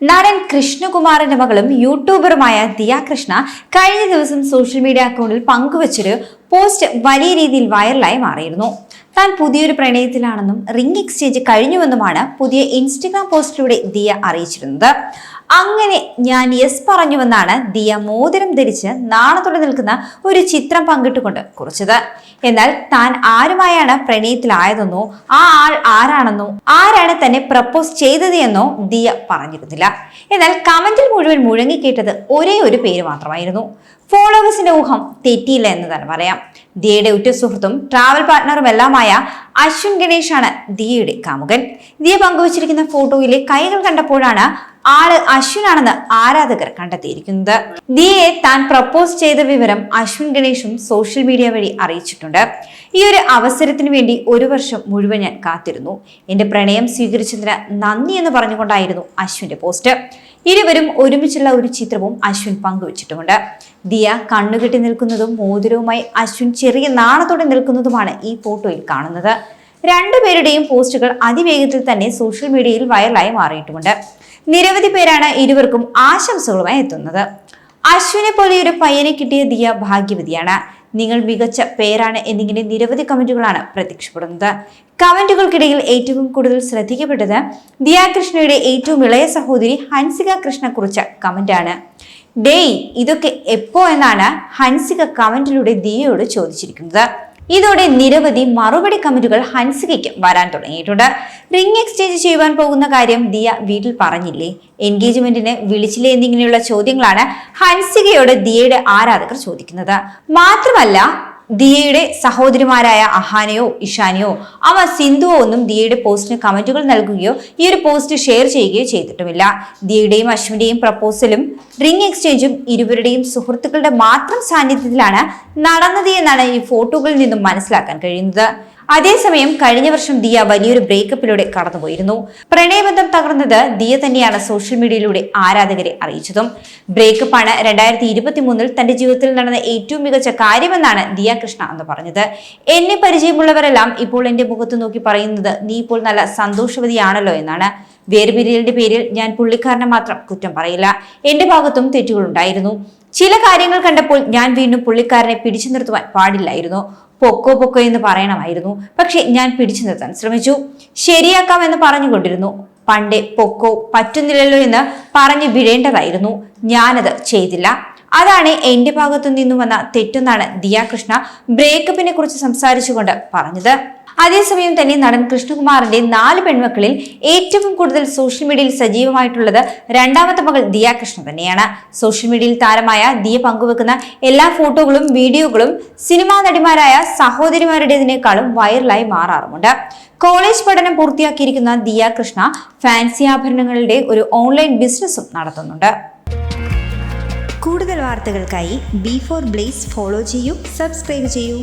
നടൻ കൃഷ്ണകുമാറിന്റെ മകളും യൂട്യൂബറുമായ ദിയ കൃഷ്ണ കഴിഞ്ഞ ദിവസം സോഷ്യൽ മീഡിയ അക്കൗണ്ടിൽ പങ്കുവച്ചൊരു പോസ്റ്റ് വലിയ രീതിയിൽ വൈറലായി മാറിയിരുന്നു. താൻ പുതിയൊരു പ്രണയത്തിലാണെന്നും റിംഗ് എക്സ്ചേഞ്ച് കഴിഞ്ഞുവെന്നുമാണ് പുതിയ ഇൻസ്റ്റഗ്രാം പോസ്റ്റിലൂടെ ദിയ അറിയിച്ചിരുന്നത്. അങ്ങനെ ഞാൻ യെസ് പറഞ്ഞുവെന്നാണ് ദിയ മോതിരം ധരിച്ച് നാണത്തോടെ നിൽക്കുന്ന ഒരു ചിത്രം പങ്കിട്ടുകൊണ്ട് കുറിച്ചത്. എന്നാൽ താൻ ആരുമായാണ് പ്രണയത്തിലായതെന്നോ ആ ആൾ ആരാണെന്നോ ആരാണ് തന്നെ പ്രപ്പോസ് ചെയ്തത് എന്നോ ദിയ പറഞ്ഞിരുന്നില്ല. എന്നാൽ കമന്റിൽ മുഴുവൻ മുഴങ്ങിക്കേട്ടത് ഒരേ ഒരു പേര് മാത്രമായിരുന്നു. ഫോളോവേഴ്സിന്റെ ഊഹം തെറ്റിയില്ല എന്ന് തന്നെ പറയാം. ദിയയുടെ ഉറ്റ സുഹൃത്തും ട്രാവൽ പാർട്ട്ണറും എല്ലാമായ അശ്വിൻ ഗണേഷാണ് ദിയയുടെ കാമുകൻ. ദിയ പങ്കുവച്ചിരിക്കുന്ന ഫോട്ടോയിലെ കൈകൾ കണ്ടപ്പോഴാണ് ആൾ അശ്വിനാണെന്ന് ആരാധകർ കണ്ടെത്തിയിരിക്കുന്നത്. ദിയെ താൻ പ്രപ്പോസ് ചെയ്ത വിവരം അശ്വിൻ ഗണേഷും സോഷ്യൽ മീഡിയ വഴി അറിയിച്ചിട്ടുണ്ട്. ഈ ഒരു അവസരത്തിന് വേണ്ടി ഒരു വർഷം മുഴുവൻ ഞാൻ കാത്തിരുന്നു. എന്റെ പ്രണയം സ്വീകരിച്ചതിന് നന്ദി എന്ന് പറഞ്ഞുകൊണ്ടായിരുന്നു അശ്വിന്റെ പോസ്റ്റ് ഇരുവരും ഒരുമിച്ചുള്ള ഒരു ചിത്രവും അശ്വിൻ പങ്കുവച്ചിട്ടുമുണ്ട്. ദിയ കണ്ണുകെട്ടി നിൽക്കുന്നതും മോതിരവുമായി അശ്വിൻ ചെറിയ നാണത്തോടെ നിൽക്കുന്നതുമാണ് ഈ ഫോട്ടോയിൽ കാണുന്നത്. രണ്ടുപേരുടെയും പോസ്റ്റുകൾ അതിവേഗത്തിൽ തന്നെ സോഷ്യൽ മീഡിയയിൽ വൈറലായി മാറിയിട്ടുമുണ്ട്. നിരവധി പേരാണ് ഇരുവർക്കും ആശംസകളുമായി എത്തുന്നത്. അശ്വിനെ പോലെ ഒരു പയ്യനെ കിട്ടിയ ദിയ ഭാഗ്യവതിയാണ്. നിങ്ങൾ മികച്ച പേരാണ് എന്നിങ്ങനെ നിരവധി കമന്റുകളാണ് പ്രത്യക്ഷപ്പെടുന്നത്. കമന്റുകൾക്കിടയിൽ ഏറ്റവും കൂടുതൽ ശ്രദ്ധിക്കപ്പെട്ടത് ദിയ കൃഷ്ണയുടെ ഏറ്റവും ഇളയ സഹോദരി ഹൻസിക കൃഷ്ണ കുറിച്ച കമന്റാണ്. ഡേയ് ഇതൊക്കെ എപ്പോ എന്നാണ് ഹൻസിക കമന്റിലൂടെ ദിയയോട് ചോദിച്ചിരിക്കുന്നത്. ഇതോടെ നിരവധി മറുപടി കമന്റുകൾ ഹൻസികയ്ക്ക് വരാൻ തുടങ്ങിയിട്ടുണ്ട്. റിംഗ് എക്സ്ചേഞ്ച് ചെയ്യുവാൻ പോകുന്ന കാര്യം ദിയ വീട്ടിൽ പറഞ്ഞില്ലേ? എൻഗേജ്മെന്റിന് വിളിച്ചില്ലേ എന്നിങ്ങനെയുള്ള ചോദ്യങ്ങളാണ് ഹൻസികയോട് ദിയയുടെ ആരാധകർ ചോദിക്കുന്നത്. മാത്രമല്ല ദിയയുടെ സഹോദരിമാരായ അഹാനയോ ഇഷാനിയോ അവ സിന്ധുവോ ഒന്നും ദിയയുടെ പോസ്റ്റിന് കമന്റുകൾ നൽകുകയോ ഈ ഒരു പോസ്റ്റ് ഷെയർ ചെയ്യുകയോ ചെയ്തിട്ടുമില്ല. ദിയയുടെയും അശ്വിന്റെയും പ്രപ്പോസലും റിംഗ് എക്സ്ചേഞ്ചും ഇരുവരുടെയും സുഹൃത്തുക്കളുടെ മാത്രം സാന്നിധ്യത്തിലാണ് നടന്നത് എന്നാണ് ഈ ഫോട്ടോകളിൽ നിന്നും മനസ്സിലാക്കാൻ കഴിയുന്നത്. അതേസമയം കഴിഞ്ഞ വർഷം ദിയ വലിയൊരു ബ്രേക്കപ്പിലൂടെ കടന്നുപോയിരുന്നു. പ്രണയബന്ധം തകർന്നത് ദിയ തന്നെയാണ് സോഷ്യൽ മീഡിയയിലൂടെ ആരാധകരെ അറിയിച്ചതും. ബ്രേക്കപ്പാണ് രണ്ടായിരത്തി ഇരുപത്തി മൂന്നിൽ തന്റെ ജീവിതത്തിൽ നടന്ന ഏറ്റവും മികച്ച കാര്യമെന്നാണ് ദിയ കൃഷ്ണ എന്ന് പറഞ്ഞത്. എന്നെ പരിചയമുള്ളവരെല്ലാം ഇപ്പോൾ എന്റെ മുഖത്ത് നോക്കി പറയുന്നത് നീ ഇപ്പോൾ നല്ല സന്തോഷവതിയാണല്ലോ എന്നാണ്. വേർപിരിയലിന്റെ പേരിൽ ഞാൻ പുള്ളിക്കാരനെ മാത്രം കുറ്റം പറയില്ല. എന്റെ ഭാഗത്തും തെറ്റുകളുണ്ടായിരുന്നു. ചില കാര്യങ്ങൾ കണ്ടപ്പോൾ ഞാൻ വീണ്ടും പുള്ളിക്കാരനെ പിടിച്ചു നിർത്തുവാൻ പാടില്ലായിരുന്നു. പൊക്കോ പൊക്കോ എന്ന് പറയണമായിരുന്നു. പക്ഷെ ഞാൻ പിടിച്ചു നിർത്താൻ ശ്രമിച്ചു. ശരിയാക്കാം എന്ന് പറഞ്ഞുകൊണ്ടിരുന്നു. പണ്ടേ പൊക്കോ പറ്റുന്നില്ലല്ലോ എന്ന് പറഞ്ഞു വിടേണ്ടതായിരുന്നു. ഞാനത് ചെയ്തില്ല. അതാണ് എന്റെ ഭാഗത്തു നിന്നും വന്ന തെറ്റെന്നാണ് ദിയാകൃഷ്ണ ബ്രേക്കപ്പിനെ കുറിച്ച് സംസാരിച്ചുകൊണ്ട് പറഞ്ഞത്. അതേസമയം തന്നെ നടൻ കൃഷ്ണകുമാറിന്റെ നാല് പെൺമക്കളിൽ ഏറ്റവും കൂടുതൽ സോഷ്യൽ മീഡിയയിൽ സജീവമായിട്ടുള്ളത് രണ്ടാമത്തെ മകൾ ദിയ കൃഷ്ണ തന്നെയാണ്. സോഷ്യൽ മീഡിയയിൽ താരമായ ദിയ പങ്കുവെക്കുന്ന എല്ലാ ഫോട്ടോകളും വീഡിയോകളും സിനിമാ നടിമാരായ സഹോദരിമാരുടേതിനേക്കാളും വൈറലായി മാറാറുമുണ്ട്. കോളേജ് പഠനം പൂർത്തിയാക്കിയിരിക്കുന്ന ദിയ കൃഷ്ണ ഫാൻസി ആഭരണങ്ങളുടെ ഒരു ഓൺലൈൻ ബിസിനസ്സും നടത്തുന്നുണ്ട്. കൂടുതൽ വാർത്തകൾക്കായി ബി ഫോർ ബ്ലേസ് ഫോളോ ചെയ്യൂ സബ്സ്ക്രൈബ് ചെയ്യൂ.